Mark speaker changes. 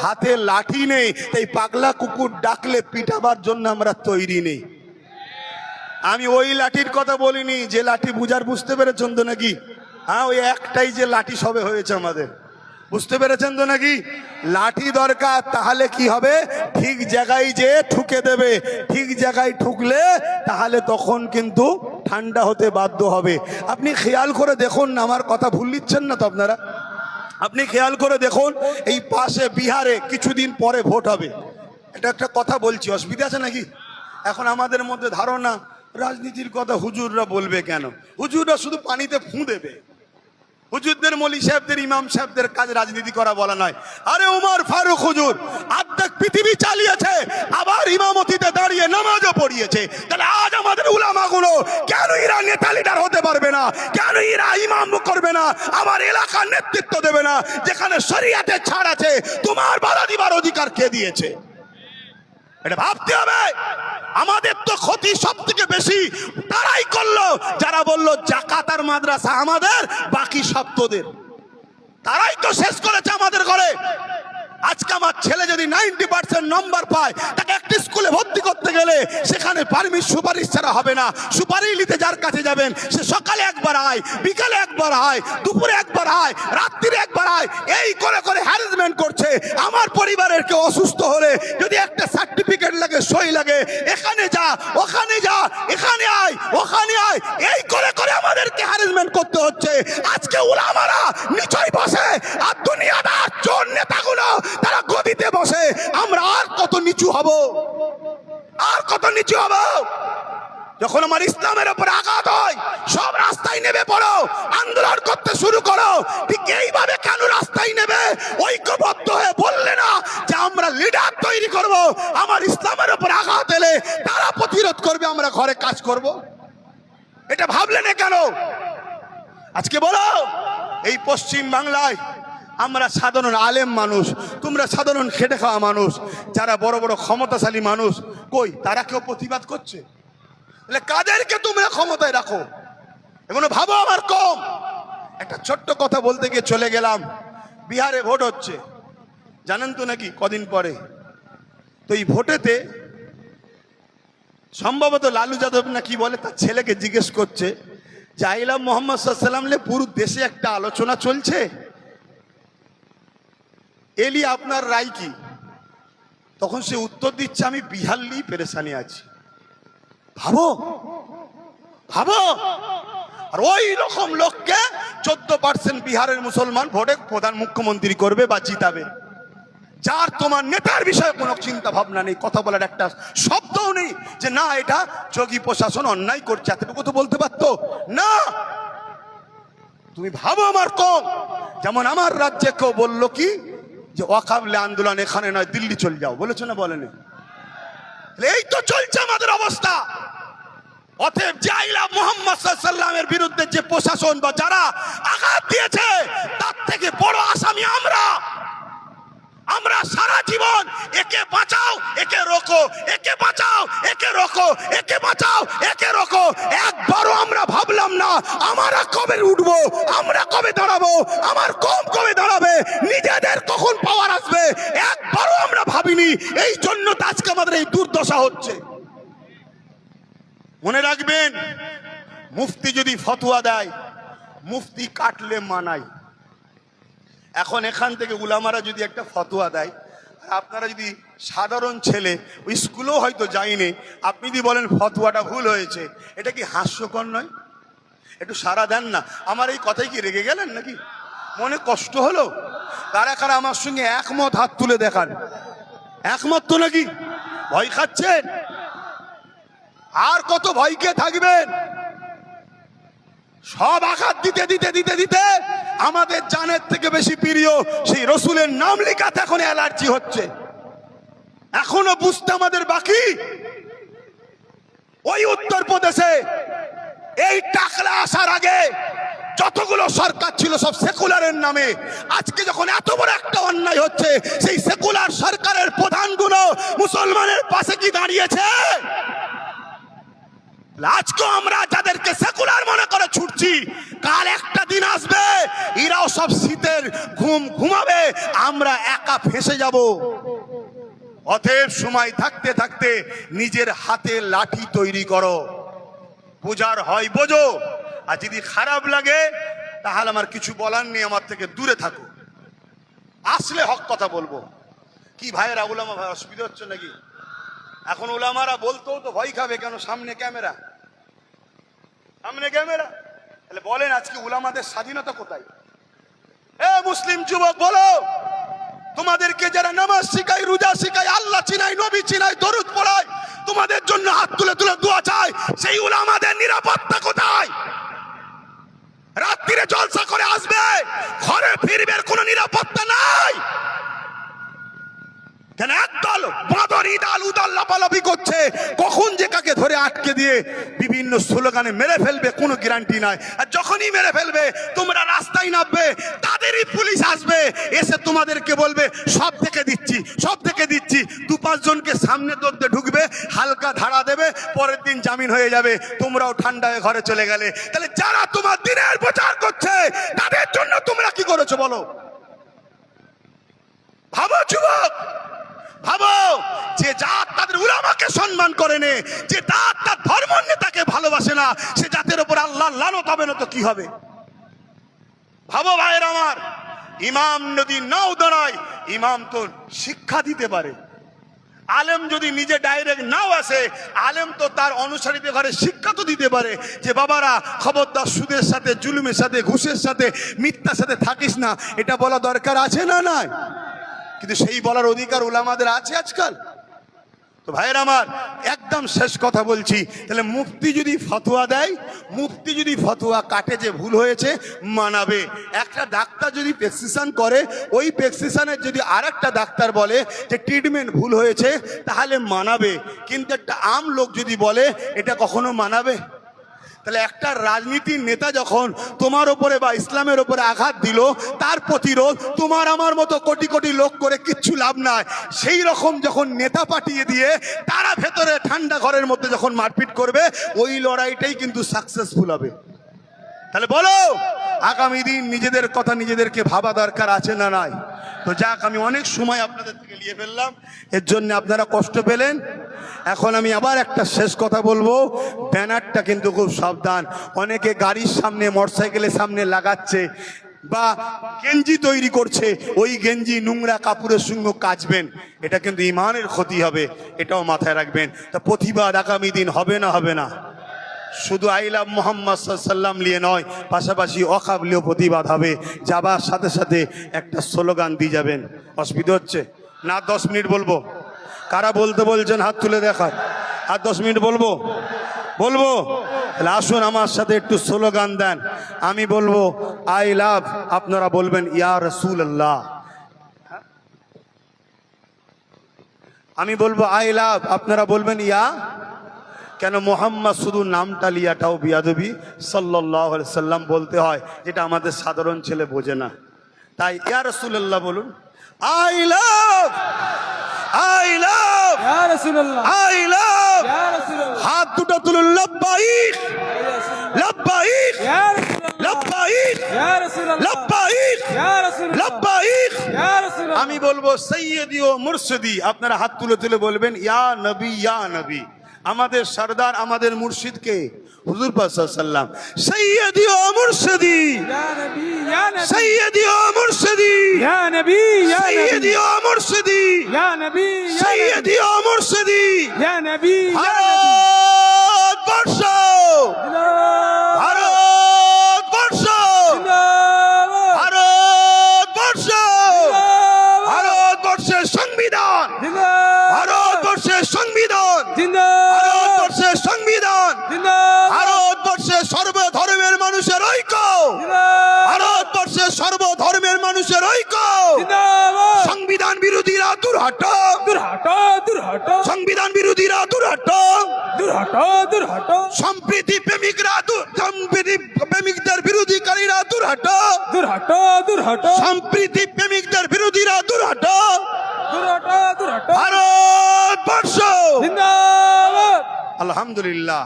Speaker 1: হাতে লাঠি নেই, তাই পাগলা কুকুর ডাকলে পিটাবার জন্য আমরা তৈরি নেই। আমি ওই লাঠির কথা বলিনি, যে লাঠি বুঝার বুঝতে পেরেছেন তো নাকি? হ্যাঁ ওই একটাই যে লাঠি সবে হয়েছে আমাদের। বুঝতে পেরেছেন তো নাকি? লাঠি দরকার, তাহলে কি হবে? ঠিক জায়গায় যে ঠুকে দেবে, ঠিক জায়গায় ঠুকলে তাহলে তখন কিন্তু ঠান্ডা হতে বাধ্য হবে। আপনি খেয়াল করে দেখুন না আমার কথা ভুল নিচ্ছেন না তো আপনারা? আপনি খেয়াল করে দেখুন, এই পাশে বিহারে কিছুদিন পরে ভোট হবে। এটা একটা কথা বলছি, অসুবিধা আছে নাকি? এখন আমাদের মধ্যে ধারণা, রাজনীতির কথা হুজুররা বলবে কেন? হুজুররা শুধু পানিতে ফুঁ দেবে। হুজুরদের মলি সাহেবদের, ইমাম সাহেবদের কাজ রাজনীতি করা বলা নয়। আরে উমর ফারুক হুজুর, আর্ধেক পৃথিবী চালিয়েছে, আবার ইমামতিতে দাঁড়িয়ে নামাজও পড়িয়েছে। তাহলে আজ আমাদের উলামাগুলো কেন এরা নেতা লিডার হতে পারবে না? কেন এরা ইমাম করবে না? আমার এলাকার নেতৃত্ব দেবে না? যেখানে শরিয়াতে ছাড় আছে, তোমার বাধা দিবার অধিকার কে দিয়েছে? এটা ভাবতে হবে। আমাদের তো ক্ষতি সব থেকে বেশি। তারাই করল। যারা বলল জাকাতার মাদ্রাসা আমাদের, বাকি সব তোদের। তারাই তো শেষ করেছে আমাদের ঘরে। আজকে আমার ছেলে যদি নাইনটি পার্সেন্ট নম্বর পায়, তাকে একটি স্কুলে ভর্তি করতে গেলে সেখানে পারমিট সুপারিশ ছাড়া হবে না। সুপারিশ নিতে যার কাছে যাবেন, সে সকালে একবার আয়, বিকালে একবার আয়, দুপুরে একবার আয়, রাত্রিরে একবার আয়। এই করে করে হ্যারাসমেন্ট করছে। আমার পরিবারের কেউ অসুস্থ হলে যদি একটা সার্টিফিকেট লাগে, সই লাগে। এখানে যা, ওখানে যা, এখানে আয়, ওখানে আয়। এই করে করে আমাদেরকে হ্যারাসমেন্ট করতে হচ্ছে। আজকে ওলামারা নিচয় বসে, আর দুনিয়াদার চোর নেতাগুলো তারা গদিতে বসে। আমরা আর কত নিচু হব? আর কত নিচু হব? যখন আমার ইসলামের উপর আঘাত হয়, সব রাস্তায় নেমে পড়ো, আন্দোলন করতে শুরু করো। ঠিক এইভাবে কেন রাস্তায় নেবে ঐক্যবদ্ধ হয়ে বললে না যে আমরা লিডার তৈরি করব। আমার ইসলামের উপর আঘাত এলে তারা প্রতিরোধ করবে, আমরা ঘরে কাজ করব। এটা ভাবলে না কেন? আজকে বলো, এই পশ্চিম বাংলায় আমরা সাধারণ আলেম মানুষ, তোমরা সাধারণ খেটে খাওয়া মানুষ, যারা বড় বড় ক্ষমতাশালী মানুষ, কই, তারা কেউ প্রতিবাদ করছে? তাহলে কাদেরকে তোমরা ক্ষমতায় রাখো? এগুলো ভাবো আমার কম। একটা ছোট্ট কথা বলতে গিয়ে চলে গেলাম। বিহারে ভোট হচ্ছে। জানেন তো নাকি কদিন পরে? তো এই ভোটেতে সম্ভবত লালু যাদব না কি বলে, তার ছেলেকে জিজ্ঞেস করছে যে আইলাম মোহাম্মদ সাল্লামলে পুরো দেশে একটা আলোচনা চলছে? এলি, আপনার রায় কি? তখন সে উত্তর দিচ্ছে, আমি বিহার নিয়ে পেরেশানি আছি। ভাবো ভাবো। আর ওই রকম লোককে চোদ্দ পার্সেন্ট বিহারের মুসলমান ভোটে প্রধান মুখ্যমন্ত্রী করবে বা জিতাবে। যার তোমার নেতার বিষয়ে কোনো চিন্তা ভাবনা নেই, কথা বলার একটা শব্দও নেই যে না, এটা যোগী প্রশাসন অন্যায় করছে। এতটুকু তো বলতে পারতো? না! তুমি ভাবো আমার কম। যেমন আমার রাজ্যে কেউ বলল কি, যে ওয়াকাবলে আন্দোলন এখানে নয়, দিল্লি চলে যাও। বলেছ না বলেনি? এই তো চলছে আমাদের অবস্থা। অতএব জাইলা মোহাম্মদ সাল্লামের বিরুদ্ধে যে প্রশাসন বা যারা আঘাত দিয়েছে, তার থেকে বড় আসামি আমরা। আমরা সারা জীবন একে বাঁচাও, একে রোকো, একে বাঁচাও, একে রোকো, একে বাঁচাও, একে রোকো। একবারও আমরা ভাবলাম না, আমরা কবে উঠবো, আমরা কবে দাঁড়াবো, আমার কম কবে দাঁড়াবে, নিজেদের কখন পাওয়ার আসবে? একবারও আমরা ভাবিনি, এই জন্য তো আজকে আমাদের এই দুর্দশা হচ্ছে। মনে রাখবেন, মুফতি যদি ফতোয়া দেয়, মুফতি কাটলে মানায়। এখন এখান থেকে উলামারা যদি একটা ফতোয়া দেয়, আপনারা যদি সাধারণ ছেলে, ওই স্কুলেও হয়তো যায়নি, আপনি যদি বলেন ফতোয়াটা ভুল হয়েছে, এটা কি হাস্যকর নয়? একটু সারা দেন না। আমার এই কথাই কি রেগে গেলেন নাকি? মনে কষ্ট হলো? কারা কারা আমার সঙ্গে একমত হাত তুলে দেখান? একমত তো নাকি? ভয় খাচ্ছেন? আর কত ভয়কে থাকবেন? সব আঘাত দিতে দিতে দিতে দিতে আমাদের জানের থেকে বেশি প্রিয় সেই রসুলের নাম লেখাতে এখন অ্যালার্জি হচ্ছে। এখনও বুঝতে আমাদের বাকি? ওই উত্তরপ্রদেশে এই টাকলা আসার আগে যতগুলো সরকার ছিল সব সেকুলারের নামে, আজকে যখন এত বড় একটা অন্যায় হচ্ছে, সেই সেকুলার সরকারের প্রধানগুলো মুসলমানের পাশে কি দাঁড়িয়েছে? আজকে আমরা যাদেরকে সেকুলার মনে করে ছুটছি, কাল একটা দিন আসবে, এরাও সব শীতের ঘুম ঘুমাবে, আমরা একা ফেসে যাব। অতএব সময় থাকতে থাকতে নিজের হাতে লাঠি তৈরি করো। পূজার হয়, বোঝো। আর যদি খারাপ লাগে, তাহলে আমার কিছু বলার নেই, আমার থেকে দূরে থাকো। আসলে হক কথা বলব। কি ভাইয়েরা আমার ভাই, অসুবিধা হচ্ছে নাকি? এখন উলামারা বলতেও তো ভয় খাবে কেন সামনে ক্যামেরা? সামনে ক্যামেরা? তাহলে বলেন আজকে উলামাদের স্বাধীনতা কোথায়? এ মুসলিম যুবক, বলো! তোমাদেরকে যারা নামাজ শিখায়, রোজা শিখায়, আল্লাহ চিনাই নবী চিনাই দরুদ পড়ায়, তোমাদের জন্য হাত তুলে তুলে দোয়া চায়, সেই উলামাদের নিরাপত্তা কোথায়? রাত্রিরে জলসা করে আসবে, ঘরে ফিরবে, কোনো নিরাপত্তা নাই! কেন একদল বাঁদর, ইদাল, উদাল লাপালাপি করছে? কখন যে কাকে ধরে আটকে দিয়ে বিভিন্ন স্লোগানে মেরে ফেলবে কোনো গ্যারান্টি নাই। আর যখনই মেরে ফেলবে, তোমরা রাস্তায় নামবে, তাদেরই পুলিশ আসবে, এসে তোমাদেরকে বলবে, সব থেকে দিচ্ছি, সব থেকে দিচ্ছি। দু পাঁচজনকে সামনে দৌড়তে ঢুকবে, হালকা ধারা দেবে, পরের দিন জামিন হয়ে যাবে, তোমরাও ঠান্ডায় ঘরে চলে গেলে। তাহলে যারা তোমার দিনের প্রচার করছে, তাদের জন্য তোমরা কি করেছ বলো? ভাবো, যুবক! ভাবো, যে জাত তাদের উলামাকে সম্মান করে নে, যে জাত তার ধর্ম নেতাকে ভালোবাসে না, সে জাতের উপর আল্লাহ লানত হবে না তো কি হবে? ভাবো ভাইয়ের আমার, ইমাম যদি নাও দাঁড়ায়, ইমাম তো শিক্ষা দিতে পারে। আলেম যদি নিজে ডাইরেক্ট নাও আসে, আলেম তো তার অনুসারীদের ঘরে শিক্ষা তো দিতে পারে, যে বাবারা, খবরদার সুদের সাথে, জুলুমের সাথে, ঘুষের সাথে, মিথ্যার সাথে থাকিস না, এটা বলা দরকার আছে না নাই? কিন্তু সেই বলার অধিকার ওলামাদের আছে আজকাল। তো ভাইয়ের আমার, একদম শেষ কথা বলছি। তাহলে মুফতি যদি ফতোয়া দেয়, মুফতি যদি ফতোয়া কাটে যে ভুল হয়েছে, মানাবে। একটা ডাক্তার যদি প্রেসক্রিপশন করে, ওই প্রেসক্রিপশনের যদি আর একটা ডাক্তার বলে যে ট্রিটমেন্ট ভুল হয়েছে, তাহলে মানাবে। কিন্তু একটা আম লোক যদি বলে, এটা কখনো মানাবে? তাহলে একটা রাজনীতির নেতা যখন তোমার ওপরে বা ইসলামের ওপরে আঘাত দিল, তার প্রতিরোধ তোমার আমার মতো কোটি কোটি লোক করে কিচ্ছু লাভ নাই। সেই রকম যখন নেতা পাঠিয়ে দিয়ে তারা ভেতরে ঠান্ডা ঘরের মধ্যে যখন মারপিট করবে, ওই লড়াইটাই কিন্তু সাকসেসফুল হবে। তাহলে বলো, আগামী দিন নিজেদের কথা নিজেদেরকে ভাবা দরকার আছে না নাই? তো যাক, আমি অনেক সময় আপনাদের থেকে নিয়ে ফেললাম। এর জন্য আপনারা কষ্ট পেলেন। এখন আমি আবার একটা শেষ কথা বলব। ব্যানারটা কিন্তু খুব সাবধান। অনেকে গাড়ির সামনে, মোটরসাইকেলের সামনে লাগাচ্ছে বা গেঞ্জি তৈরি করছে। ওই গেঞ্জি নোংরা কাপড়ের সঙ্গে কাচবেন। এটা কিন্তু ইমানের ক্ষতি হবে। এটাও মাথায় রাখবেন। তা প্রতিবাদ আগামী দিন হবে না হবে না। শুধু আইলাম মোহাম্মদ সাল্লাম নিয়ে নয়, পাশাপাশি অকাবলীয় প্রতিবাদ হবে। যাবার সাথে সাথে একটা স্লোগান দিয়ে যাবেন। অসুবিধা হচ্ছে? না, দশ মিনিট বলব। কারা বলতে বলছেন, হাত তুলে দেখার আর দশ মিনিট বলব? বলব? তাহলে আসুন আমার সাথে একটু স্লোগান দেন। আমি বলব, আই লাভ, আপনারা বলবেন, ইয়া রসুল আল্লাহ আমি বলব, আই লাভ, আপনারা বলবেন, ইয়া কেন মোহাম্মদ শুধু নামটা লিয়াটাও বিয়াদবি? সাল্লাহ সাল্লাম বলতে হয় যেটা আমাদের সাধারণ ছেলে বোঝে না। তাই ইয়া রসুল্লাহ বলুন I love I love I love হাত দুটো তুলুন
Speaker 2: রাসূলুল্লাহ।
Speaker 1: আমি বলব সৈয়দি ও মুর্শিদি আপনারা হাত তুলে তুলে বলবেন ইয়া নবী ইয়া নবী। আমাদের সর্দার আমাদের মুর্শিদকে হুজুর পাশাল্লাম সৈয়দি ও মুর্শিদি
Speaker 2: ইয়া ইয়া
Speaker 1: সৈয়দি ও মুর্শিদি
Speaker 2: ইয়া ইয়া
Speaker 1: সৈয়দি ও মুর্শিদি সৈয়দি ও মুর্শিদি বিরোধীরা দুর্হাট সংবিধান বিরোধীরা দুর্হাট সম্প্রীতি প্রেমিকরা সম্প্রীতি প্রেমিকদের বিরোধীকারীরা দুর্হাট সম্প্রীতি প্রেমিকদের বিরোধীরা দুর্হাট ভারতবর্ষ! আলহামদুলিল্লাহ।